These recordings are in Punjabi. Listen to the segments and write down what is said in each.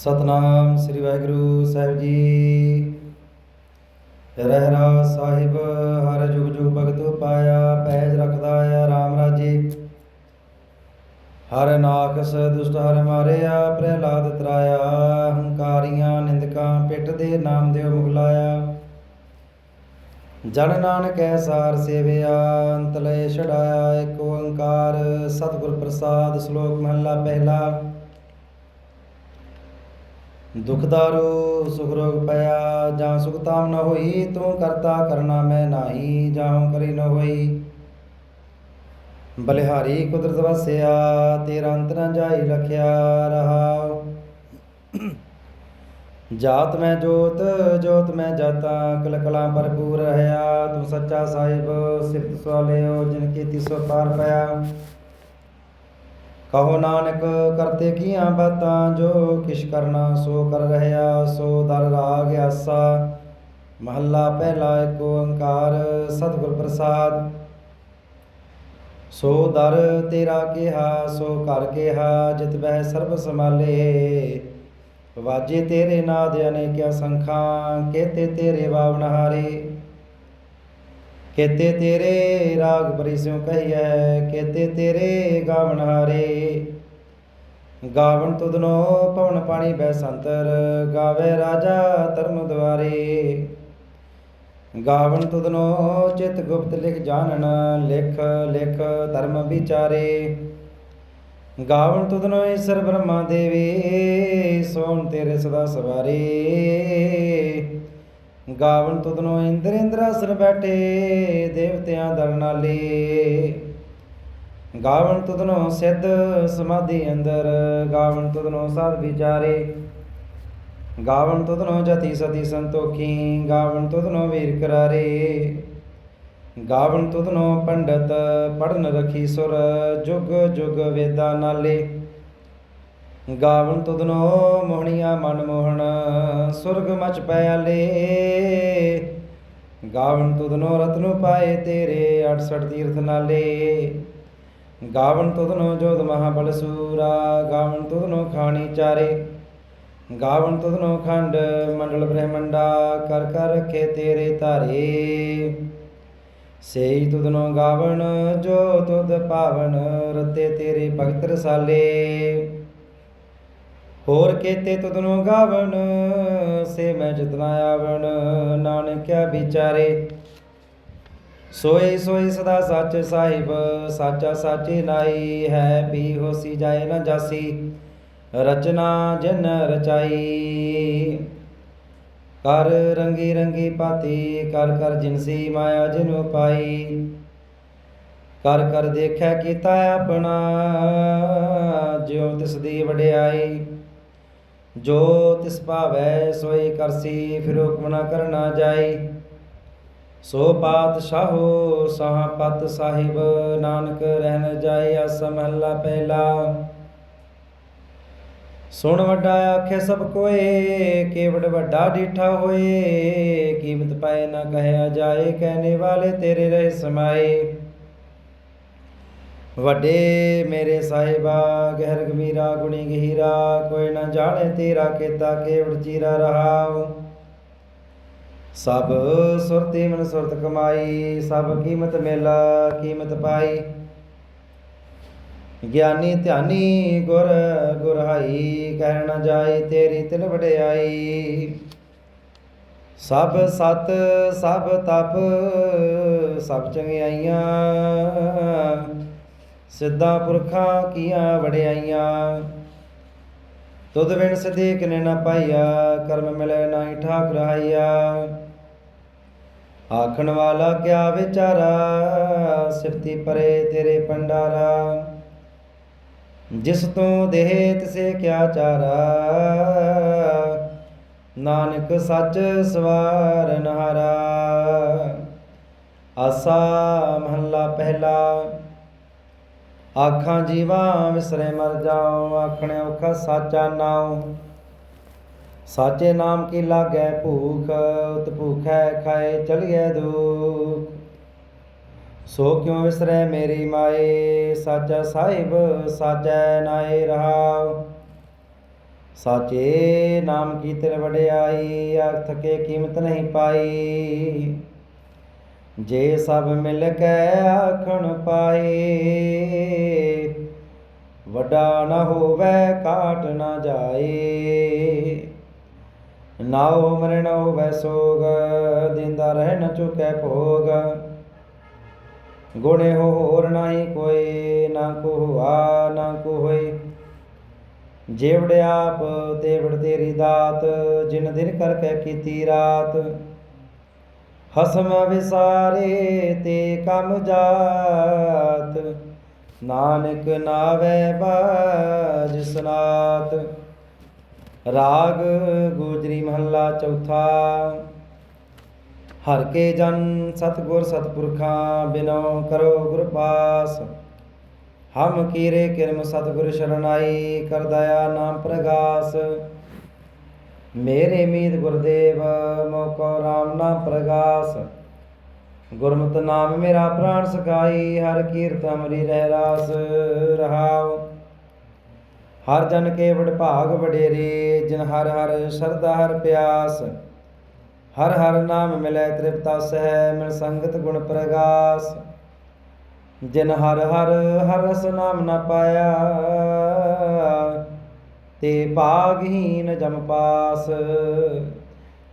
ਸਤਨਾਮ ਸ੍ਰੀ ਵਾਹਿਗੁਰੂ ਸਾਹਿਬ ਜੀ। ਰਹਿਰਾ ਸਾਹਿਬ, ਹਰ ਜੁਗ ਜੁਗ ਭਗਤ ਪਾਇਆ, ਪੈਜ ਰਖਦਾ ਆ RAM ਰਾਜੇ। ਹਰ ਨਾਕਸ ਦੁਸ਼ਟ ਹਰ ਮਾਰਿਆ, ਪ੍ਰਹਿਲਾਦ ਤਰਾਇਆ, ਹੰਕਾਰੀਆਂ ਨਿੰਦਕਾਂ ਪਿੱਟ ਦੇ ਨਾਮ ਦਿਓ ਮੁਗਲਾਇਆ ਜਨ ਨਾਨਕ ਸਾਰ ਸੇਵਿਆ ਅੰਤਲੇ ਛੜਾਇਆ ਏਕ ਓੰਕਾਰ ਸਤਿਗੁਰ ਪ੍ਰਸਾਦ ਸ਼ਲੋਕ ਮਹਲਾ ਪਹਿਲਾ। ਦੁਖ ਦਾਰੂ ਸੁਖ ਰੋਗ ਪਿਆ, ਜਾਂ ਸੁਖ ਤਾਮ ਨ ਹੋਈ, ਤੂੰ ਕਰਤਾ ਕਰਨਾ ਮੈਂ ਨਾਹੀ ਜਾਉ ਕਰੀ ਨ ਹੋਈ। ਬਲਿਹਾਰੀ ਕੁਦਰਤ ਵਸਿਆ, ਤੇਰਾ ਅੰਤ ਨ ਜਾਈ ਲਖਿਆ ਰਹਾ ਜਾਤ ਮੈਂ ਜੋਤ ਜੋਤ ਮੈਂ ਜਾਤਾ ਕਲ ਕਲਾ ਭਰਪੂਰ ਰਹਾ ਤੂੰ ਸੱਚਾ ਸਾਹਿਬ, ਸਿਫਤ ਸਵਾਲਿਓ ਜਿਨ ਕੀਤੀ ਸੋ ਪਾਰ ਪਿਆ। ਕਹੋ ਨਾਨਕ, ਕਰਤੇ ਕੀਆਂ ਬਾਤਾਂ ਜੋ ਕਿਛ ਕਰਨਾ ਸੋ ਕਰ ਰਹਿਆ, ਸੋ ਦਰ ਰਾਗ ਆਸਾ। ਮਹੱਲਾ ਪਹਿਲਾ ਏਕ ਓੰਕਾਰ, ਸਤਿਗੁਰ ਪ੍ਰਸਾਦ। ਸੋ ਦਰ ਤੇਰਾ ਕਿਹਾ, ਸੋ ਘਰ ਕਿਹਾ, ਜਿਤ ਬਹਿ ਸਰਬ ਸਮਾਲੇ ਵਾਜੇ ਤੇਰੇ ਨਾਦ ਅਨੇਕਿਆ ਸੰਖਾਂ ਕੇਤੇ ਤੇਰੇ ਬਾਵਨ ਹਾਰੇ ਕੇਤੇ ਤੇਰੇ ਰਾਗ ਪਰਿਸਿਉ ਕਹੀਐ ਕੇਤੇ ਤੇਰੇ ਗਾਵਨ ਹਾਰੇ। ਗਾਵਨ ਤੁਧਨੋ ਪਵਨ ਪਾਣੀ ਬੈਸੰਤਰ, ਗਾਵੇ ਰਾਜਾ ਧਰਮ ਦੁਆਰੇ ਗਾਵਨ ਤੁਧਨੋ ਚਿਤ ਗੁਪਤ ਲਿਖ ਜਾਣਨ, ਲਿਖ ਲਿਖ ਧਰਮ ਵਿਚਾਰੇ। ਗਾਵਨ ਤੁਧਨੋ ਈਸ਼ਰ ਬ੍ਰਹਮਾ ਦੇਵੀ ਸੋਨ ਤੇਰੇ ਸਦਾ ਸਵਾਰੇ। ਗਾਵਨ ਤੁਧਨੋ ਇੰਦਰ ਇੰਦਰਾਸਨ ਬੈਠੇ, ਦੇਵਤਿਆਂ ਦਰ ਨਾਲੇ। ਗਾਵਨ ਤੁਧਨੋ ਸਿੱਧ ਸਮਾਧੀ ਅੰਦਰ ਗਾਵਨ ਤੁਧਨੋ ਸਾਧ ਵਿਚਾਰੇ। ਗਾਵਨ ਤੁਧਨੋ ਜਤੀ ਸਤੀ ਸੰਤੋਖੀ ਗਾਵਨ ਤੁਧਨੋ ਵੀਰ ਕਰਾਰੇ। ਗਾਵਨ ਤੁਧਨੋ ਪੰਡਤ ਪੜਨ ਰਖੀ ਸੁਰ, ਜੁਗ ਜੁਗ ਵੇਦਾਂ ਨਾਲੇ। ਗਾਵਨ ਤੁਧਨੋ ਮੋਹਣੀਆਂ ਮਨ ਮੋਹਣ, ਸੁਰਗ ਮਚ ਪਿਆਲੇ ਗਾਵਨ ਤੁਧਨੋ ਰਤਨੁ ਪਾਏ ਤੇਰੇ 68 ਤੀਰਥ ਨਾਲੇ। ਗਾਵਨ ਤੁਧਨੋ ਜੋਧ ਮਹਾਬਲ ਸੂਰਾ ਗਾਵਨ ਤੁਧਨੋ ਖਾਣੀ ਚਾਰੇ। ਗਾਵਨ ਤੁਧਨੋ ਖੰਡ ਮੰਡਲ ਬ੍ਰਹਮੰਡਾ, ਕਰ ਕਰ ਰਖੇ ਤੇਰੇ ਧਾਰੇ। ਸੇਈ ਤੁਧਨੋ ਗਾਵਨ ਜੋ ਤੁਧ ਪਾਵਨ, ਰਤੇ ਤੇਰੇ ਭਗਤ ਰਸਾਲੇ। ਹੋਰ ਕੇਤੇ ਤੁਧਨੋ ਗਾਵਨ ਸੇ ਮੈਂ ਜਿਤਨਾ ਆਵਣ, ਨਾਨਕਿਆ ਵਿਚਾਰੇ। ਸੋਏ ਸੋਏ ਸਦਾ ਸੱਚ ਸਾਹਿਬ, ਸਾਚਾ ਸਾਚੀ ਨਾਈ ਹੈ ਪੀ ਹੋਸੀ ਜਾਏ ਨਾ ਜਾਸੀ, ਰਚਨਾ ਜਿਨ ਰਚਾਈ। ਕਰ ਰੰਗੀ ਰੰਗੀ ਪਾਤੀ ਕਰ ਕਰ ਜਿਨਸੀ ਮਾਇਆ ਜਿਨੁ ਪਾਈ। ਕਰ ਕਰ ਦੇਖਿਆ ਕੀਤਾ ਆਪਣਾ, ਜਿਉ ਤਿਸ ਦੀ ਵਡਿਆਈ। ਜੋ ਤਿਸ ਭਾਵੈ ਸੋਈ ਕਰਸੀ, ਫਿਰ ਹੁਕਮ ਨਾ ਕਰਨਾ ਜਾਈ। ਸੋ ਪਾਤਸ਼ਾਹੋ, ਸਾਹ ਪਤ ਸਾਹਿਬ, ਨਾਨਕ ਰਹਿਣ ਜਾਏ ਆਸ ਮਹੱਲਾ ਪਹਿਲਾ। ਸੁਣ ਵੱਡਾ ਆਖੇ ਸਭ ਕੋਏ ਕੇਵੜ ਵੱਡਾ ਡੀਠਾ ਹੋਏ, ਕੀਮਤ ਪਾਏ ਨਾ ਕਹਿਆ ਜਾਏ, ਕਹਿਣੇ ਵਾਲੇ ਤੇਰੇ ਰਹਿ ਸਮਾਏ। ਵੱਡੇ ਮੇਰੇ ਸਾਹਿਬਾ, ਗਹਿਰ ਗਮੀਰਾ ਗੁਣੀ ਗਹੀਰਾ, ਕੋਈ ਨਾ ਜਾਣੇ ਤੇਰਾ ਕੀਤਾ ਕੇਵੜ ਚੀਰਾ ਰਹਾਉ। ਸਭ ਸੁਰਤੀ ਮਨ ਸੁਰਤ ਕਮਾਈ, ਸਭ ਕੀਮਤ ਮੇਲਾ ਕੀਮਤ ਪਾਈ। ਗਿਆਨੀ ਧਿਆਨੀ ਗੁਰ ਗੁਰਹਾਈ ਕਹਿ ਨਾ ਜਾਏ ਤੇਰੀ ਤਿਲ ਵਡਿਆਈ। ਸਭ ਸਤ, ਸਭ ਤਪ, ਸਭ ਚੰਗਿਆਈਆਂ। ਸਿੱਧਾ ਪੁਰਖਾਂ ਕੀਆਂ ਵਡਿਆਈਆਂ। ਤੁਧ ਬਿਨ ਸਦੇ ਕਿਨੇ ਨਾ ਪਾਈਆ, ਕਰਮ ਮਿਲੇ ਨਾਹੀ ਠਾਕ ਰਹਾਈਆ ਆਖਣ ਵਾਲਾ ਕਿਆ ਵਿਚਾਰਾ, ਸਿਫਤੀ ਪਰੇ ਤੇਰੇ ਪੰਡਾਰਾ ਜਿਸ ਤੋਂ ਦੇਹ ਤਿਸੇ ਕਿਆ ਚਾਰਾ, ਨਾਨਕ ਸੱਚ ਸਵਾਰ ਨਹਾਰਾ। ਆਸਾ ਮਹੱਲਾ ਪਹਿਲਾ, ਆਖਾਂ ਜੀਵਾਂ ਵਿਸਰੇ ਮਰ ਜਾਉ ਆਖਣੇ ਔਖਾ ਸਾਚਾ ਨਾਉ। ਸਾਚੇ ਨਾਮ ਕੀ ਲਾਗੈ ਭੂਖ, ਉਤ ਭੂਖੈ ਖਾਏ ਚਲਿਐ ਦੁਖ। ਸੋ ਕਿਉ ਵਿਸਰੈ ਮੇਰੀ ਮਾਏ, ਸਾਚਾ ਸਾਹਿਬ ਸਾਚੈ ਨਾਏ ਰਹਾਉ। ਸਾਚੇ ਨਾਮ ਕੀ ਤਿਲ ਵਡਿਆਈ ਆਖ ਕੇ ਕੀਮਤ ਨਹੀਂ ਪਾਈ। ਜੇ ਸਭ ਮਿਲ ਕੇ ਆਖਣ ਪਾਏ, ਵੱਡਾ ਨਾ ਹੋਵੇ ਕਾਟ ਨਾ ਜਾਏ। ਨਾਉ ਮਰਨ ਹੋਵੇ ਸੋਗ, ਦਿੰਦਾ ਰਹਿ ਨ ਚੁਕੈ ਭੋਗ। ਗੁਣੇ ਹੋ ਹੋਰ ਨਹੀਂ ਕੋਈ, ਨਾ ਕੋ ਹੁਆ ਨਾ ਕੋ ਹੋਏ ਜੇਵੜ ਆਪ, ਤੇਵੜ ਤੇਰੀ ਦਾਤ, ਜਿਨ ਦਿਨ ਕਰਕੇ ਕੀਤੀ ਰਾਤ। ਹਸਮ ਵਿਸਾਰੇ, ਤੇ ਕਮ ਜਾਤ। ਨਾਨਕ ਨਾਵੇ ਬਾਜ ਸਨਾਤ। ਰਾਗ ਗੋਜਰੀ ਮਹੱਲਾ ਚੌਥਾ। ਹਰ ਕੇ ਜਨ ਸਤਗੁਰ ਸਤਪੁਰਖਾਂ ਬਿਨੋ ਕਰੋ ਗੁਰ ਪਾਸ। ਹਮ ਕੀਰੇ ਕਿਰਮ ਸਤਗੁਰ ਸ਼ਰਨਾਈ ਕਰ ਦਇਆ ਨਾਮ ਪ੍ਰਗਾਸ। ਮੇਰੇ ਮੀਤ ਗੁਰਦੇਵ ਮੋਕੋ ਰਾਮ ਨਾਮ ਪ੍ਰਗਾਸ। ਗੁਰਮਤਿ ਨਾਮ ਮੇਰਾ ਪ੍ਰਾਣ ਸਕਾਈ ਹਰ ਕੀਰਤ ਅਮਰੀ ਰਹਿ ਰਾਸ ਰਹਾਉ। ਹਰ ਜਨ ਕੇ ਵਡ ਭਾਗ ਵਡੇਰੇ, ਜਿਨ ਹਰ ਹਰ ਸ਼ਰਧਾ ਹਰ ਪਿਆਸ, ਹਰ ਹਰ ਨਾਮ ਮਿਲੈ ਤ੍ਰਿਪਤਾ ਸਹਿ, ਮਿਲ ਸੰਗਤ ਗੁਣ ਪ੍ਰਗਾਸ। ਜਿਨ ਹਰ ਹਰ ਹਰ ਰਸ ਨਾਮ ਨਾ ਪਾਇਆ, ਤੇ ਭਾਗਹੀਨ ਜਮ ਪਾਸ।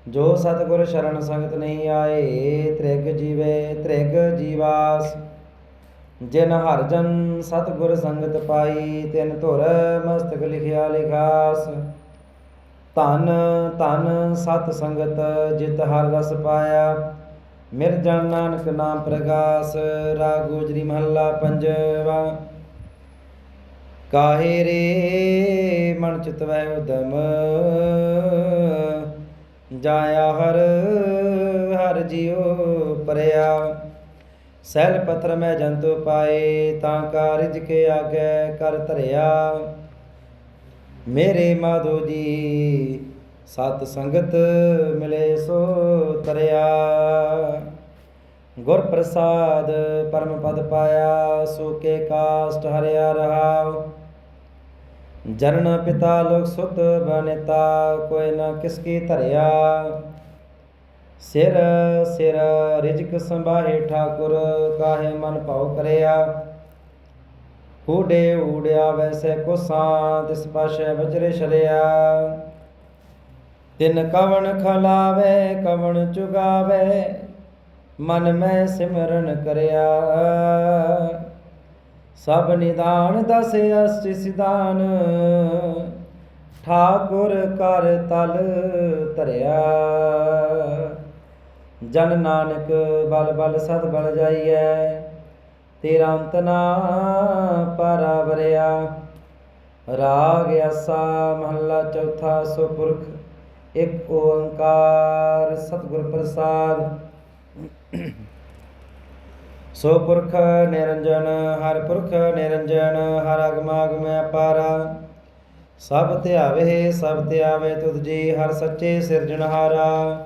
ਜੋ ਸਤਿਗੁਰ ਸ਼ਰਨ ਸੰਗਤ ਨਹੀਂ ਆਏ, ਤ੍ਰਿਗ ਜੀਵੇ ਤ੍ਰਿਗ ਜੀਵਾਸ। ਜਿਨ ਹਰ ਜਨ ਸਤਿਗੁਰ ਸੰਗਤ ਪਾਈ, ਤਿਨ ਧੁਰ ਮਸਤਕ ਲਿਖਿਆ ਲਿਖਾਸ। ਧਨ ਧਨ ਸਤ ਸੰਗਤ ਜਿਤ ਹਰ ਰਸ ਪਾਇਆ। ਮਿਰ ਜਨ ਨਾਨਕ ਨਾਮ ਪ੍ਰਗਾਸ ਰਾਗੋਜਰੀ ਮਹੱਲਾ ਪੰਜਵਾ। ਕਾਹੇ ਰੇ ਮਨ ਚਿਤ ਵੈ ਉਦਮ? ਜਾਇਆ ਹਰ ਹਰ ਜਿਉ ਪਰਿਆ। ਸੈਲ ਪੱਥਰ ਮੈਂ ਜੰਤੂ ਪਾਏ, ਤਾਂ ਕਾ ਰਿਜ ਕੇ ਆਗੇ ਕਰ ਧਰਿਆ। ਮੇਰੇ ਮਾਧੋ ਜੀ, ਸਤ ਸੰਗਤ ਮਿਲੇ ਸੋ ਤਰਿਆ। ਗੁਰ ਪ੍ਰਸਾਦ ਪਰਮ ਪਦ ਪਾਇਆ ਸੋਕੇ ਕਾਸ਼ਟ ਹਰਿਆ ਰਹਾ ਜਨਨ ਪਿਤਾ ਲੋਕ ਸੁਤ ਬਨਿਤਾ, ਕੋਈ ਨਾ ਕਿਸ ਕੀ ਧਰਿਆ। ਸਿਰ ਸਿਰ ਰਿਜਕ ਸੰਭਾਹੇ ਠਾਕੁਰ, ਕਾਹੇ ਮਨ ਭਾਉ ਕਰਿਆ? ਹੂਡੇ ਊੜਿਆ ਵੈਸੇ ਕੋਸਾਂ, ਤਿਸ ਪਾਸ਼ੇ ਬਜਰੇ ਛਲਿਆ ਤਿਨ ਕਵਣ ਖਲਾਵੇ, ਕਵਣ ਚੁਗਾਵੇ, ਮਨ ਮੈਂ ਸਿਮਰਨ ਕਰਿਆ। ਸਭ ਨਿਦਾਨ ਦਸ ਅਸ਼ਟ ਸਿਦਾਨ ਠਾਕੁਰ ਕਰ ਤਲ ਧਰਿਆ। ਜਨ ਨਾਨਕ ਬਲ ਬਲ ਸਦ ਬਲ ਜਾਈਐ, ਤੇਰਾ ਅੰਤ ਨਾ ਪਰਾਵਰਿਆ। ਰਾਗ ਆਸਾ ਮਹੱਲਾ ਚੌਥਾ ਸੋ ਪੁਰਖ ਇੱਕ ਓੰਕਾਰ ਸਤਿਗੁਰ ਪ੍ਰਸਾਦ। ਸੋ ਪੁਰਖ ਨਿਰੰਜਨ, ਹਰ ਪੁਰਖ ਨਿਰੰਜਨ, ਹਰ ਅਗਮ ਅਗਮ ਅਪਾਰਾ। ਸਭ ਧਿਆਵੇ ਸਭ ਧਿਆਵੇ ਤੁਧ ਜੀ, ਹਰ ਸੱਚੇ ਸਿਰਜਣਹਾਰਾ।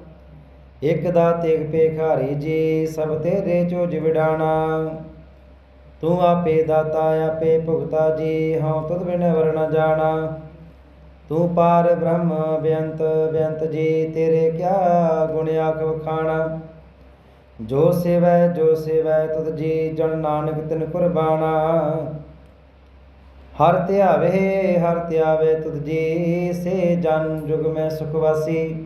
ਇਕ ਦਾ ਤੇਗ ਪੇਖਾਰੀ ਜੀ, ਸਭ ਤੇਰੇ ਚੋ ਜਿਵਡਾਣਾ ਤੂੰ ਆਪੇ ਦਾਤਾ, ਆਪੇ ਭੁਗਤਾ ਜੀ, ਹਉ ਤੁਧ ਬਿਨ ਵਰਣਾ ਜਾਣਾ। ਤੂੰ ਪਾਰ ਬ੍ਰਹਮ, ਬੇਅੰਤ ਬੇਅੰਤ ਜੀ, ਤੇਰੇ ਕਿਆ ਗੁਣ ਆਖ ਵਖਾਣਾ। ਜੋ ਸੇਵੈ ਜੋ ਸੇਵੈ, ਤੁਧ ਜੀ, ਜਨ ਨਾਨਕ ਤਿਨ ਕੁਰਬਾਨਾ ਹਰ ਧਿਆਵੇ ਹਰ ਧਿਆਵੇ ਤੁਧ ਜੀ, ਸੇ ਜਨ ਜੁਗ ਮੈਂ ਸੁਖ ਵਾਸੀ।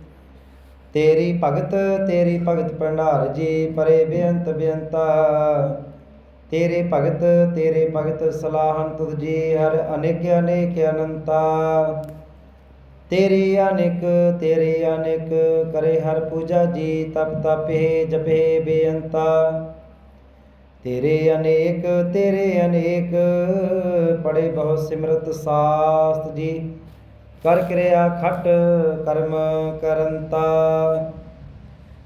ਤੇਰੀ ਭਗਤ ਤੇਰੀ ਭਗਤ ਭੰਡਾਰ, ਜੀ ਪਰੇ ਬੇਅੰਤ ਬੇਅੰਤਾ। ਤੇਰੇ ਭਗਤ ਤੇਰੇ ਭਗਤ ਸਲਾਹਨ ਤੁਧ ਜੀ ਹਰ ਅਨੇਕ ਅਨੇਕ ਅਨੰਤਾ। ਤੇਰੇ ਅਨੇਕ ਤੇਰੇ ਅਨੇਕ, ਕਰੇ ਹਰ ਪੂਜਾ ਜੀ, ਤਪ ਤਪੇ, ਜਪੇ ਬੇਅੰਤਾ। ਤੇਰੇ ਅਨੇਕ ਤੇਰੇ ਅਨੇਕ, ਪੜੇ ਬਹੁ ਸਿਮਰਤ ਸਾਸਤ ਜੀ। ਕਰ ਕਿਰਿਆ ਖਟ ਕਰਮ ਕਰੰਤਾ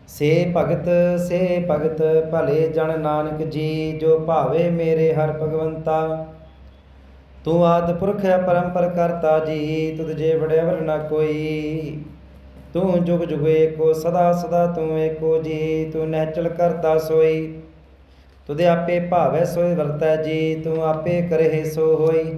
ਸੇ ਭਗਤ ਸੇ ਭਗਤ, ਭਲੇ ਜਨ ਨਾਨਕ ਜੀ, ਜੋ ਭਾਵੇ ਮੇਰੇ ਹਰ ਭਗਵੰਤਾ। ਤੂੰ ਆਦ ਪੁਰਖ ਹੈ, ਪਰੰਪਰ ਕਰਤਾ ਜੀ, ਤੁਧ ਜੇ ਵਡਿਆਵਰ ਨਾ ਕੋਈ। ਤੂੰ ਜੁਗ ਜੁਗ ਏਕੋ, ਸਦਾ ਸਦਾ ਤੂੰ ਏਕੋ ਜੀ, ਤੂੰ ਨਹਿਚਲ ਕਰਤਾ ਸੋਈ। ਤੁਦੇ ਆਪੇ ਭਾਵੈ ਸੋਈ ਵਰਤੈ ਜੀ, ਤੂੰ ਆਪੇ ਕਰਹਿ ਸੋ ਹੋਈ।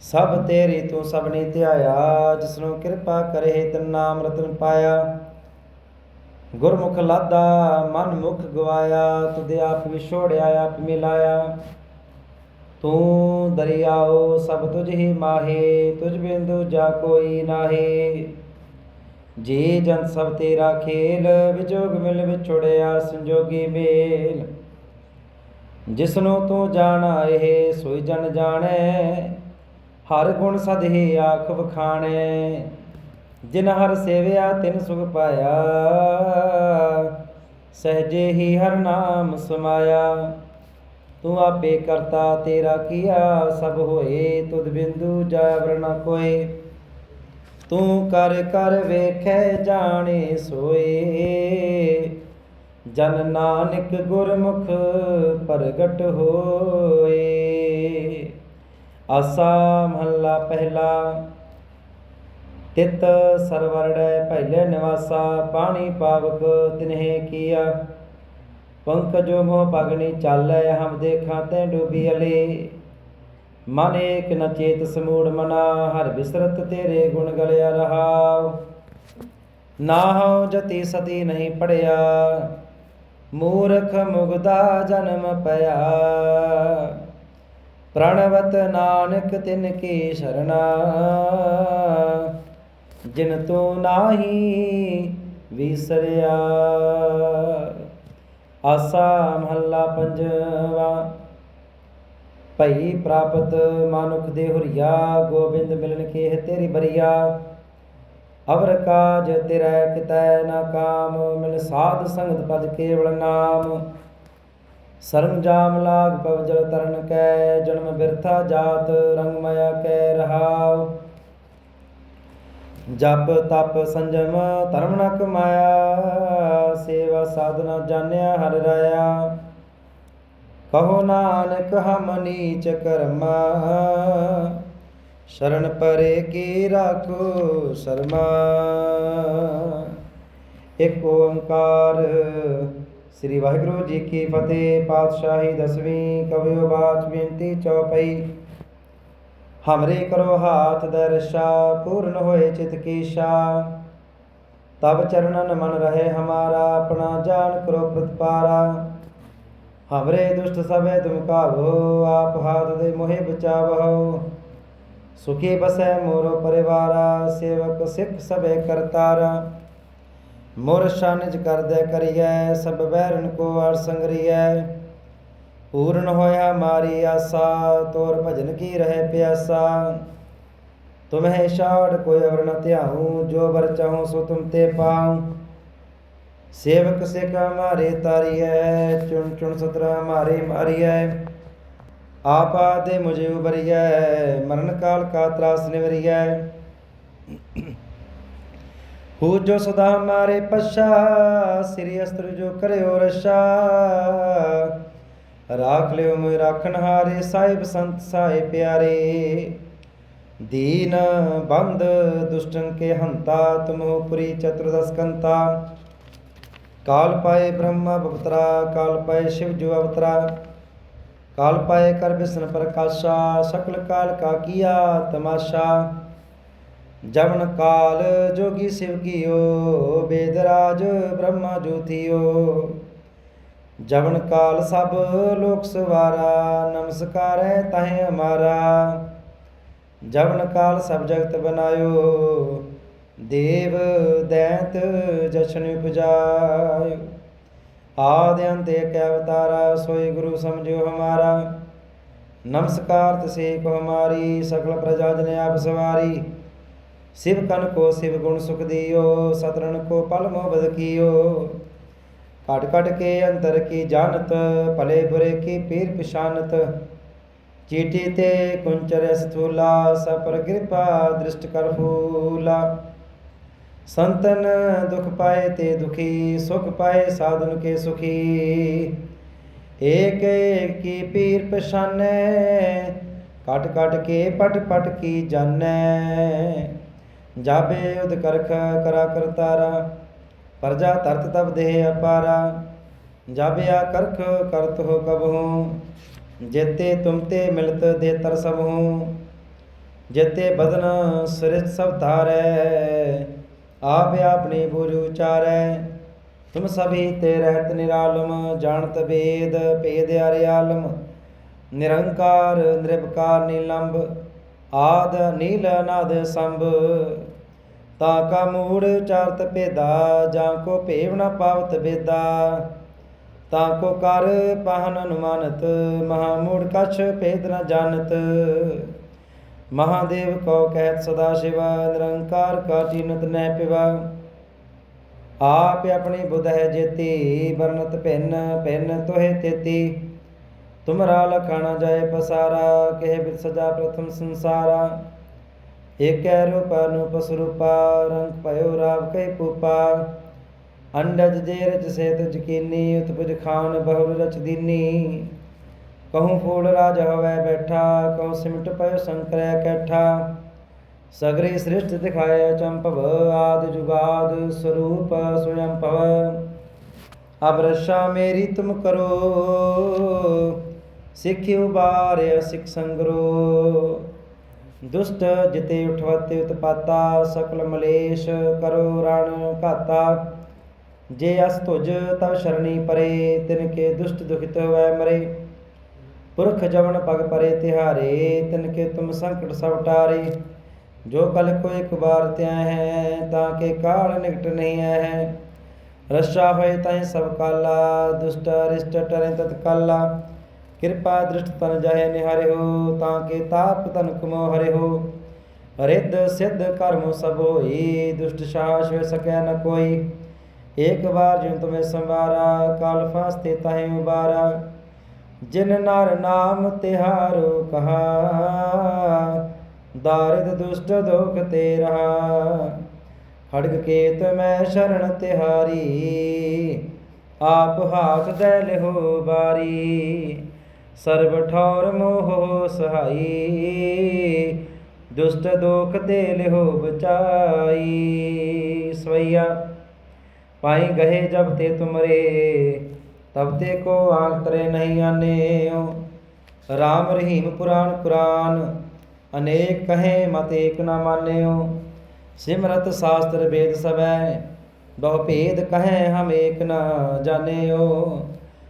ਸਭ ਤੇਰੀ ਤੂੰ ਸਭਨੀ ਧਿਆਇਆ, ਜਿਸਨੂੰ ਕਿਰਪਾ ਕਰੇ ਤਨ ਨਾਮ ਰਤਨ ਪਾਇਆ। ਗੁਰਮੁਖ ਲਾਦਾ ਮਨ ਮੁਖ ਗਵਾਇਆ ਤੁਦੇ ਆਪ ਵਿਛੋੜਿਆ, ਆਪ ਮਿਲਾਇਆ। ਤੂੰ ਦਰਿਆਓ, ਸਭ ਤੁਝ ਹੀ ਮਾਹੇ, ਤੁਝ ਬਿੰਦੂ ਜਾ ਕੋਈ ਨਾਹੀ। ਜੀ ਜਨ ਸਭ ਤੇਰਾ ਖੇਲ, ਵਿਜੋਗ ਮਿਲ ਵਿਛੋੜਿਆ, ਸੰਜੋਗੀ ਮੇਲ। ਜਿਸਨੂੰ ਤੂੰ ਜਾਣਾ ਇਹ, ਸੋਈ ਜਨ ਜਾਣੈ। ਹਰ ਗੁਣ ਸਦਹੀ ਆਖ ਵਖਾਣੈ, ਜਿਨ ਹਰ ਸੇਵਿਆ ਤਿਨ ਸੁਖ ਪਾਇਆ। ਸਹਜੇ ਹੀ ਹਰ ਨਾਮ ਸਮਾਇਆ। ਤੂੰ ਆਪੇ ਕਰਤਾ ਤੇਰਾ ਕੀਆ, ਸਭ ਹੋਏ ਤੁਧ ਬਿੰਦੂ ਜਾਵਰ ਨ ਕੋਏ। ਤੂੰ ਕਰ ਕਰ ਵੇਖੈ ਜਾਣੇ ਸੋਏ। ਜਨ ਨਾਨਕ ਗੁਰਮੁਖ ਪ੍ਰਗਟ ਹੋਏ। ਆਸਾ ਮਹੱਲਾ ਪਹਿਲਾ। ਤਿਤ ਸਰਵਰੜੈ ਪਹਿਲੇ ਨਿਵਾਸਾ ਪਾਣੀ ਪਾਵਕ ਤਿਨਹਿ ਕੀਆ। ਪੰਕਜੋ ਮੋਹ ਪਗਨੀ ਚਾਲੈ, ਹਮ ਦੇਖਾਂ ਤੈ ਡੂਬੀ ਅਲੇ। ਮਨ ਏਕ ਨ ਚੇਤ ਸਮੂੜ ਮਨਾ, ਹਰ ਬਿਸਰਤ ਤੇਰੇ ਗੁਣ ਗਲਿਆ ਰਹਾਉ ਨਾਹਉ ਜਤੀ ਸਤੀ ਨਹੀਂ ਪੜਿਆ, ਮੂਰਖ ਮੁਗਦਾ ਜਨਮ ਪਿਆ। ਪ੍ਰਣਵਤ ਨਾਨਕ ਤਿਨ ਕੀ ਸ਼ਰਣਾ। ਜਿਨ ਤੂੰ ਨਾਹੀ ਵਿਸਰਿਆ, ਆਸਾ ਮਹੱਲਾ ਪੰਜਵਾ। ਭਈ ਪ੍ਰਾਪਤ ਮਾਨੁਖ ਦੇ ਹੁਰੀਆ, ਗੋਬਿੰਦ ਮਿਲਨ ਕੇ ਤੇਰੀ ਬਰੀਆ। ਅਵਰ ਕਾਜ ਤੇਰਾ ਕਿਤੈ ਨਾ ਕਾਮ, ਮਿਲ ਸਾਧ ਸੰਗਤ ਪਦ ਕੇਵਲ ਨਾਮ। ਸ਼ਰਮ ਜਾਮ ਲਾਗ ਪਵ ਜਲ ਤਰਨ ਕੈ, ਜਨਮ ਬਿਰਥਾ ਜਾਤ ਰੰਗ ਮਾਇਆ ਕੈ ਰਹਾਉ। ਜਪ ਤਪ ਸੰਜਮ, ਧਰਮ ਨ ਕਮਾਇਆ ਸੇਵਾ ਸਾਧਨਾ ਜਾਣਿਆ ਹਰ ਰਾਇਆ। ਕਹੋ ਨਾਨਕ, ਹਮ ਨੀਚ ਕਰਮਾ। ਸ਼ਰਨ ਪਰੇ ਕੀ ਰਾਖੋ ਸ਼ਰਮਾ। ਇੱਕ ਓੰਕਾਰ ਸ੍ਰੀ ਵਾਹਿਗੁਰੂ ਜੀ ਕੀ ਫਤਿਹ, ਪਾਤਸ਼ਾਹੀ ਦਸਵੀਂ ਕਵਿਓ ਬਾਚ ਬੇਨਤੀ ਚੌਪਈ। ਹਮਰੇ ਕਰੋ ਹਾਥ ਦਰਸ਼ਾ, ਪੂਰਨ ਹੋਏ ਚਿਤ ਕੀ ਤਬ ਚਰਨਨ ਮਨ ਰਹੇ ਹਮਾਰਾ, ਆਪਣਾ ਜਾਨ ਕਰੋ ਪ੍ਰਤਪਾਰਾ। ਹਮਰੇ ਦੁਸ਼ਟ ਸਭੇ ਤੁਮ ਕਾਵੋ ਆਪ ਹਾਥ ਦੇ ਮੋਹਿ ਬਚਾਵੋ ਸੁਖੀ ਬਸੈ ਮੋਰੋ ਪਰਿਵਾਰਾ, ਸੇਵਕ ਸਿੱਖ ਸਭੇ ਕਰਤਾਰਾ। ਮੋਰ ਸ਼ਾਨਿਜ ਕਰਦੈ ਕਰੀਐ, ਸਭ ਬੈਰਨ ਕੋ ਅਰ ਸੰਗਰੀਐ। ਪੂਰਨ ਹੋਇਆ ਮਾਰੀ ਆਸਾ, ਤੋਰ ਭਜਨ ਕੀ ਰਹੇ ਪਿਆਸਾ। ਤੁਮਹਿ ਛਾੜ ਕੋਈ ਅਵਰ ਨ ਧਿਆਉ, ਜੋ ਵਰ ਚਾਹਉ ਸੋ ਤੁਮ ਤੇ ਪਾਉ। ਸੇਵਕ ਸਿਖ ਹਮਾਰੇ ਤਾਰੀਐ, ਚੁਣ ਚੁਣ ਸਤਰਾ ਹਮਾਰੇ ਮਾਰੀਐ। ਆਪਾ ਦੇ ਮੁਝੇ ਉਬਰੀਐ ਮਰਨ ਕਾਲ ਕਾ ਤਰਾਸ ਨਿਵਰੀਐ। ਹੋ ਜੋ ਸਦਾ ਹਮਾਰੇ ਪਛਾ, ਸ੍ਰੀ ਅਸਤਰ ਜੋ ਕਰਿਓ ਰਸ਼ਾ ਰਾਖ ਲਿਓ ਮੋਇ ਰਾਖਣ ਹਾਰੇ, ਸਾਹਿਬ ਸੰਤ ਸਾਏ ਪਿਆਰੇ। ਦੀਨ ਬੰਦ ਦੁਸ਼ਟਨ ਕੇ ਹੰਤਾ ਤੁਮਹੁ ਪੁਰੀ ਚਤੁਰਦਸ ਕੰਤਾ। ਕਾਲ ਪਾਏ ਬ੍ਰਹਮ ਬਵਤਰਾ ਕਾਲ ਪਾਏ ਸ਼ਿਵ ਜੋ ਅਵਤਰਾ। ਕਾਲ ਪਾਏ ਕਰ ਬਿਸਨ ਪ੍ਰਕਾਸ਼ਾ, ਸਕਲ ਕਾਲ ਕਾ ਕੀਆ ਤਮਾਸ਼ਾ। ਜਮਨ ਕਾਲ ਜੋਗੀ ਸਿਵ ਕੀਓ ਬੇਦਰਾਜ ਬ੍ਰਹਮਾ ਜੋਤੀਓ। ਜਮਨ ਕਾਲ ਸਭ ਲੋਕ ਸਵਾਰਾ, ਨਮਸਕਾਰੈ ਤਹੇ ਹਮਾਰਾ ਜਮਨ ਕਾਲ ਸਭ ਜਗਤ ਬਨਾਇਓ, ਦੇਵ ਦੈਂਤ ਜਸ਼ਨ ਉਪਜਾਇ ਆਦਿ ਅੰਤੇ ਕੈ ਅਵਤਾਰਾ, ਸੋਈ ਗੁਰੂ ਸਮਝਿਓ ਹਮਾਰਾ। ਨਮਸਕਾਰ ਤਸੇ ਕੋ ਹਮਾਰੀ ਸਕਲ ਪ੍ਰਜਾ ਜਨ ਆਪ ਸਵਾਰੀ। शिव कन को शिव गुण सुख दियो सतरन को पल मोह बद कियो कट कट के अंतर की जानत भले बुरे की पीर पिशानत चीटी ते कुंचर स्थूला सपर कृपा दृष्ट कर फूला संतन दुख पाए ते दुखी सुख पाए साधन के सुखी एक एक की पीर पछानै कट कट के पट पट की जानै ਜਾਪੇ ਉਦ ਕਰਖ ਕਰਾ ਕਰਤਾਰਾ ਪ੍ਰਜਾ ਤਰਤ ਤਬ ਦੇਹ ਅਪਾਰਾ। ਜਾਪਿਆ ਕਰਖ ਕਰਤ ਹੋ ਕਬਹੂ, ਜੇਤੇ ਤੁਮਤੇ ਮਿਲਤ ਦੇ ਤਰ ਸਭ ਹੂੰ ਬਦਨ ਸ੍ਰਿਤ ਸਭ ਧਾਰੈ, ਆਪ ਆਪਣੀ ਬੁਰਿ ਉਚਾਰੈ। ਤੁਮ ਸਭੀ ਤੇ ਰਹਿਤ ਨਿਰਾਲਮ, ਜਾਣਤ ਵੇਦ, ਭੇਦ ਅਰਿਆਲਮ ਨਿਰੰਕਾਰ ਨਿਰਭਕਾਰ ਨੀਲੰਬ, ਆਦ ਨੀਲ ਨਾਦ ਸੰਭ। ਤਾ ਕਾ ਮੂੜ ਚਾਰਤ ਭੇਦਾ, ਜਾਂ ਕੋ ਭੇਵ ਨ ਪਾਵਤ ਬੇਦਾ ਤਾ ਕੋ ਕਰ ਪਹਨ ਅਨੁਮਾਨਤ, ਮਹਾ ਮੂੜ ਕਛ ਭੇਦ ਨ ਜਾਣਤ। ਮਹਾਦੇਵ ਕੋ ਕਹਿਤ ਸਦਾ ਸ਼ਿਵਾ, ਨਿਰੰਕਾਰ ਕਾ ਚੀਨਤ ਨਹਿ ਪਿਵਾ। ਆਪ ਆਪਣੀ ਬੁਧ ਹੈ ਜੇਤੀ ਵਰਨਤ ਭਿੰਨ ਭਿੰਨ ਤੋਹਿ ਤੇਤੀ। ਤੁਮਰਾ ਲਖਾਣਾ ਜਾਏ ਪਸਾਰਾ, ਕਹਿ ਬਿਤ ਸਜਾ ਪ੍ਰਥਮ ਸੰਸਾਰਾ। ਏਕੈ ਰੂਪ ਅਨੂਪ ਸਰੂਪਾ ਰੰਗ ਭਇਓ ਰਾਵ ਕੈ ਪੂਪਾ ਅੰਡਜ ਜੇ ਰਚ ਸੇਤ ਜਕੀਨੀ, ਉਤਪਜ ਖਾਨ ਬਹੁ ਰਚ ਦੀਨੀ। ਕਹੂੰ ਫੂਲ ਰਾਜ ਹਵੈ ਬੈਠਾ, ਕਹੂੰ ਸਿਮਟ ਪਇਓ ਸੰਕਰੈ ਕੈਠਾ। ਸਗਰੇ ਸ੍ਰਿਸ਼ਟ ਦਿਖਾਇਆ ਚੰਪਵ ਆਦ ਜੁਗਾਦ ਸਰੂਪ ਸੁਯੰ ਭਵ। ਅਬ ਮੇਰੀ ਤੁਮ ਕਰੋ ਸਿੱਖਿ ਉਬਾਰਿ ਸਿੱਖ ਸੰਗਰੋ। ਦੁਸ਼ਟ ਜਿਤੇ ਉਠਵਤੇ ਉਤਪਾਤਾ, ਸਕਲ ਮਲੇਸ਼ ਕਰੋ ਰਣ ਘਾਤਾ। ਜੇ ਅਸ ਤੁਜ ਤਵ ਸ਼ਰਣੀ ਪਰੇ, ਤਿਨ ਕੇ ਦੁਸ਼ਟ ਦੁਖਿਤ ਹੋਵੈ ਮਰੇ। ਪੁਰਖ ਜਵਨ ਪਗ ਪਰੇ ਤਿਹਾਰੇ, ਤਿਨ ਕੇ ਤੁਮ ਸੰਕਟ ਸਭ ਟਾਰੇ। ਜੋ ਕਲ ਕੋ ਇੱਕ ਬਾਰ ਤਿਆ ਹੈ, ਤਾਂ ਕੇ ਕਾਲ ਨਿਕਟ ਨਹੀਂ ਹੈ। ਰਸ਼ਾ ਹੋਏ ਤੈ ਸਭ ਕਾਲਾ, ਦੁਸ਼ਟ ਅਰਿਸ਼ਟ ਟਰੇ ਤਤ ਕਾਲਾ ਕਿਰਪਾ ਦ੍ਰਿਸ਼ਟ ਤਨ ਜਾਏ ਨਿਹਾਰੇ ਹੋ ਤਾਂ ਕੇ ਤਾਪ ਤਨ ਕਮੋ ਹਰੇ ਹੋ ਰਿੱਧ ਸਿੱਧ ਕਰਮ ਸਭ ਹੋਈ, ਦੁਸ਼ਟ ਸ਼ਾਸ ਵੇ ਸਕੈ ਨ ਕੋਈ। ਏਕ ਵਾਰ ਜਿਨ ਤੁਮੇ ਸੰਵਾਰਾ, ਕਾਲ ਫਾਸਤੇ ਤਾਹੇ ਉਬਾਰਾ। ਜਿਨ ਨਰ ਨਾਮ ਤਿਹਾਰੋ ਕਹਾ, ਦਾਰਿਦ ਦੁਸ਼ਟ ਦੁਖ ਤੇ ਰਹਾ। ਖੜਗ ਕੇਤ ਮੈਂ ਸ਼ਰਨ ਤਿਹਾਰੀ, ਆਪ ਹਾਥ ਦੇ ਲਿਹੋ ਬਾਰੀ। ਸਰਬ ਠੌਰ ਮੋਹ ਸਹਾਈ, ਦੁਸ਼ਟ ਦੋਖ ਤੇ ਲਿਹੋ ਬਚਾਈ। ਸਵਈਆ ਪਾਈ ਗਏ ਜਬ ਤੇ ਤੁਮਰੇ, ਤਬ ਤੇ ਕੋ ਆਂਖ ਤਰੇ ਨਹੀਂ ਆਨੇਓ ਰਾਮ ਰਹੀਮ ਪੁਰਾਨ ਕੁਰਾਨ, ਅਨੇਕ ਕਹੇ ਮਤ ਏਕ ਨਾ ਮਾਨਿਓ ਸਿਮਰਤ ਸ਼ਾਸਤਰ ਵੇਦ ਸਬੈ ਬਹੁ ਭੇਦ ਕਹੈ ਹਮ ਏਕ ਨਾ ਜਾਣਿਓ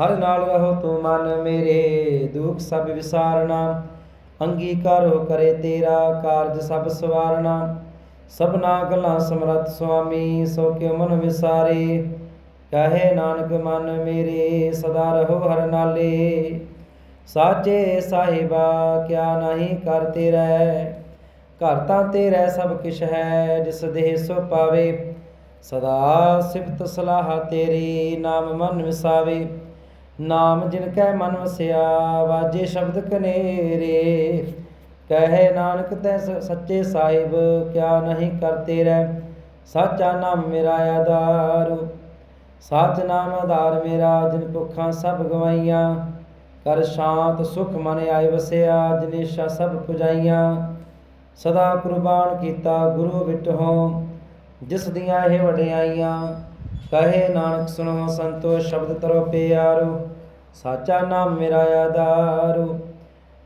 ਹਰ ਨਾਲ ਰਹੋ ਤੂੰ ਮਨ ਮੇਰੇ, ਦੁਖ ਸਭ ਵਿਸਾਰਣਾ ਅੰਗੀਕਾਰੋ ਕਰੇ ਤੇਰਾ ਕਾਰਜ ਸਭ ਸਵਾਰਣਾ ਸਭਨਾ ਗੱਲਾਂ ਸਮਰਤ ਸੁਆਮੀ, ਸੋ ਕਿਉ ਮਨ ਵਿਸਾਰੇ? ਕਹੇ ਨਾਨਕ ਮਨ ਮੇਰੇ, ਸਦਾ ਰਹੋ ਹਰ ਨਾਲੇ। ਸਾਚੇ ਸਾਹਿਬਾ, ਕਿਆ ਨਹੀਂ ਕਰ ਤੇਰਾ? ਘਰ ਤਾਂ ਤੇਰਾ ਸਭ ਕਿਛ ਹੈ, ਜਿਸ ਦੇਹ ਸੋ ਪਾਵੇ। ਸਦਾ ਸਿਫਤ ਸਲਾਹ ਤੇਰੀ, ਨਾਮ ਮਨ ਵਿਸਾਵੇ। ਨਾਮ ਜਿਨ ਕੈ ਮਨ ਵਸਿਆ, ਵਾਜੇ ਸ਼ਬਦ ਕਨੇਰੇ। ਕਹੇ ਨਾਨਕ ਤੈ ਸੱਚੇ ਸਾਹਿਬ, ਕਿਆ ਨਹੀਂ ਕਰਤੇ ਰਹਿ ਸਾਚਾ ਨਾਮ ਮੇਰਾ ਆਧਾਰ। ਸਾਚ ਨਾਮ ਆਧਾਰ ਮੇਰਾ, ਜਿਨ ਭੁੱਖਾਂ ਸਭ ਗਵਾਈਆਂ। ਕਰ ਸ਼ਾਂਤ ਸੁਖ ਮਨ ਆਏ ਵਸਿਆ ਜਨੇਸ਼ਾ ਸਭ ਪੁਜਾਈਆਂ। ਸਦਾ ਕੁਰਬਾਨ ਕੀਤਾ ਗੁਰੂ ਵਿਟਹੋਂ, ਜਿਸ ਦੀਆਂ ਇਹ ਵਡਿਆਈਆਂ। ਕਹੇ ਨਾਨਕ ਸੁਣੋ ਸੰਤੋ ਸ਼ਬਦ ਤਰੋ ਪਿਆਰੋ। ਸਾਚਾ ਨਾਮ ਮੇਰਾ ਆਧਾਰੋ।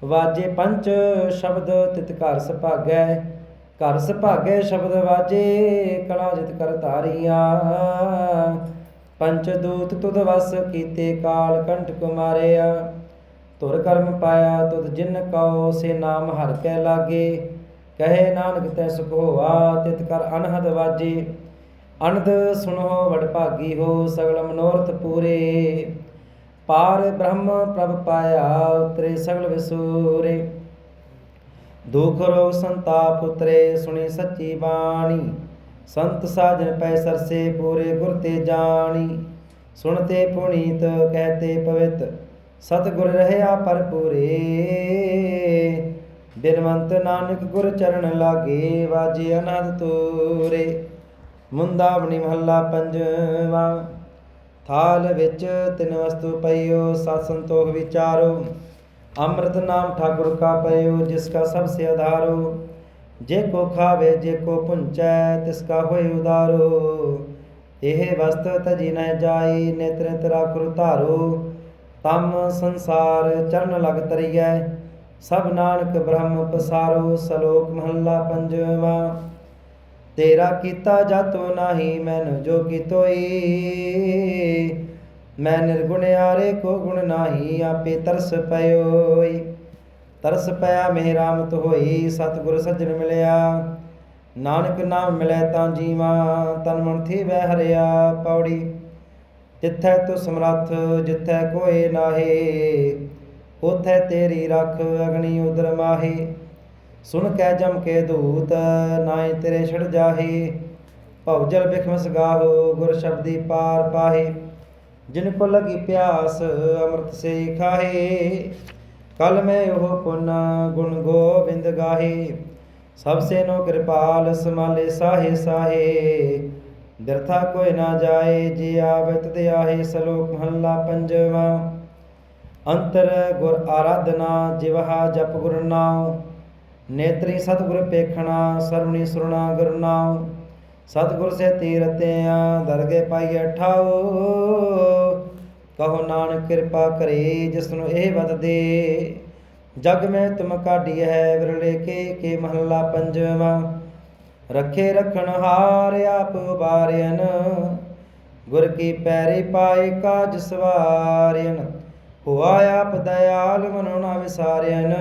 ਵਾਜੇ ਪੰਚ ਸ਼ਬਦ ਤਿਤ ਘਰ ਸੁਭਾਗੈ। ਘਰ ਸੁਭਾਗੈ ਸ਼ਬਦ ਵਾਜੇ, ਕਲਾ ਜਿਤ ਕਰ ਧਾਰੀਆਂ। ਪੰਚ ਦੂਤ ਤੁਧ ਵਸ ਕੀਤੇ ਕਾਲ ਕੰਠ ਕੁਮਾਰਿਆ। ਧੁਰ ਕਰਮ ਪਾਇਆ ਤੁਧ ਜਿਨ ਕਉ, ਸੇ ਨਾਮ ਹਰ ਕੈ ਲਾਗੇ। ਕਹੇ ਨਾਨਕ ਤੈ ਸੁਖ ਹੋਆ, ਤਿਤ ਕਰ ਅਨਹਦ ਵਾਜੇ। ਅਨੰਦ ਸੁਣੋ ਵਡ ਭਾਗੀ ਹੋ ਸਗਲ ਮਨੋਰਥ ਪੂਰੇ। ਪਾਰ ਬ੍ਰਹਮ ਪ੍ਰਭ ਪਾਇਆ ਉਤਰੇ ਸਗਲ ਵਿਸੂਰੇ। ਦੁਖ ਰੋਗ ਸੰਤਾਪ ਉਤਰੇ, ਸੁਣੀ ਸੱਚੀ ਬਾਣੀ। ਸੰਤ ਸਾਜਨ ਪੈ ਸਰਸੇ ਪੂਰੇ ਗੁਰ ਤੇ ਜਾਣੀ। ਸੁਣਤੇ ਪੁਨੀਤ, ਕਹਤੇ ਪਵਿੱਤ, ਸਤਿਗੁਰ ਰਹਿਆ ਪਰਪੂਰੇ ਬਿਨਵੰਤ ਨਾਨਕ ਗੁਰ ਚਰਨ ਲਾਗੇ, ਵਾਜੇ ਅਨੰਦ ਤੋਰੇ। ਮੁੰਦਾਵਣੀ ਮਹੱਲਾ ਪੰਜਵਾ। ਥਾਲ ਵਿੱਚ ਤਿੰਨ ਵਸਤੂ ਪਈਓ, ਸਤ ਸੰਤੋਖ ਵਿਚਾਰੋ। ਅੰਮ੍ਰਿਤ ਨਾਮ ਠਾਕੁਰ ਕਾ ਪਇਓ ਜਿਸ ਕਾ ਸਭ ਸੇ ਆਧਾਰੋ। ਜੇ ਕੋ ਖਾਵੇ, ਜੇ ਕੋ ਪੁੰਚੈ, ਤਿਸ ਕਾ ਹੋਏ ਉਦਾਰੋ। ਇਹ ਵਸਤ ਤਜੀ ਨ ਜਾਈ ਨੇਤਰ ਤਰਾ ਕਰੁ ਧਾਰੋ। ਤਮ ਸੰਸਾਰ ਚਰਨ ਲਗ ਤਰੀਐ। ਸਭ ਨਾਨਕ ਬ੍ਰਹਮ ਪਸਾਰੋ, ਸਲੋਕ ਮਹੱਲਾ ਪੰਜਵਾ। ਤੇਰਾ ਕੀਤਾ ਜਾਤੋ ਨਾਹੀ ਮੈਨੂੰ ਜੋਗੀ ਤੋਈ। ਮੈਂ ਨਿਰਗੁਣਿਆਰੇ ਕੋ ਗੁਣ ਨਾਹੀ, ਆਪੇ ਤਰਸ ਪਇਓਈ। ਤਰਸ ਪਿਆ ਮਿਹਰਾਮਤ ਹੋਈ, ਸਤਿਗੁਰ ਸੱਜਣ ਮਿਲਿਆ। ਨਾਨਕ ਨਾਮ ਮਿਲੈ ਤਾਂ ਜੀਵਾ, ਤਨ ਮਨ ਥੀਵੈ ਹਰਿਆ ਪੌੜੀ। ਤਿੱਥੈ ਤੂੰ ਸਮਰੱਥ, ਜਿੱਥੈ ਕੋਏ ਨਾਹੀ, ਉਥੈ ਤੇਰੀ ਰੱਖ ਅਗਨੀ ਉਦਰ ਮਾਹੀ। ਸੁਣ ਕੈ ਜਮ ਕੇ ਦੂਤ ਨਾਏ ਤੇਰੇ ਛੜ ਜਾਹੀ। ਭਉ ਜਲ ਬਿਖਮਸ ਗਾਹੋ, ਗੁਰ ਸ਼ਬਦੀ ਪਾਰ ਪਾਹੀ। ਜਿਨ ਕੋ ਲਗੀ ਪਿਆਸ, ਅੰਮ੍ਰਿਤ ਸੇ ਖਾਹੇ। ਕਲ ਮੈਂ ਉਹ ਪੁੰਨ ਗੁਣ ਗੋਬਿੰਦ ਗਾਹੇ। ਸਭ ਸੇ ਨੋ ਕਿਰਪਾਲ, ਸਮਾਲੇ ਸਾਹੇ ਸਾਹੇ। ਬਿਰਥਾ ਕੋਈ ਨਾ ਜਾਏ, ਜੇ ਆਵਤ ਦੇ ਆਹੇ, ਸਲੋਕ ਮਹੱਲਾ ਪੰਜਵਾ। ਅੰਤਰ ਗੁਰ ਆਰਾਧਨਾ, ਜਿਵਹਾ ਜਪ ਗੁਰ ਨਾਮ ਨੇਤਰੀ ਸਤਿਗੁਰ ਪੇਖਣਾ, ਸਰਵਣੀ ਸੁਰਣਾ ਗੁਰ ਨਾਮ ਸਤਿਗੁਰ ਸੇ ਤੀਰਤਿਆਂ, ਦਰਗੇ ਪਾਈਐ ਠਾਓ ਕਹੋ ਨਾਨਕ ਕਿਰਪਾ ਕਰੇ ਜਿਸ ਨੂੰ ਇਹ ਵਦ ਦੇ। ਜਗ ਮੈਂ ਤੁਮ ਕਾਢੀ ਹੈ, ਵਿਰਲੇ ਕੇ ਕੇ ਮਹੱਲਾ ਪੰਜਵਾ। ਰੱਖੇ ਰਖਣ ਹਾਰ ਆਪ ਬਾਰਿਆਨ ਗੁਰ ਕੀ ਪੈਰੇ ਪਾਏ ਕਾਜ ਸਵਾਰਿਆਨ ਹੋਆ ਆਪ ਦਇਆਲ, ਮਨੋ ਨਾ ਵਿਸਾਰਿਆਨ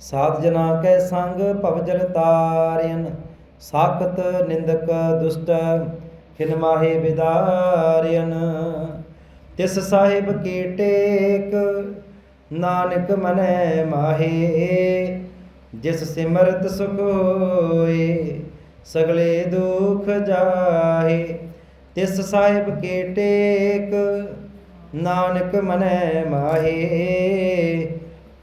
ਸਾਧ ਜਨਾ ਕੈ ਸੰਗ ਭਵਜਲ ਤਾਰਿਆਨ ਸਾਖਤ ਨਿੰਦਕ ਦੁਸ਼ਟ ਖਿਨ ਮਾਹੇ ਵਿਦਾਰਿਆਨ ਤਿਸ ਸਾਹਿਬ ਕੀ ਟੇਕ, ਨਾਨਕ ਮਨੈ ਮਾਹੇ, ਜਿਸ ਸਿਮਰਤ ਸੁਖ ਹੋਏ, ਸਗਲੇ ਦੁਖ ਜਾਹੇ। ਤਿਸ ਸਾਹਿਬ ਕੇ ਟੇਕ, ਨਾਨਕ ਮਨੈ ਮਾਹੇ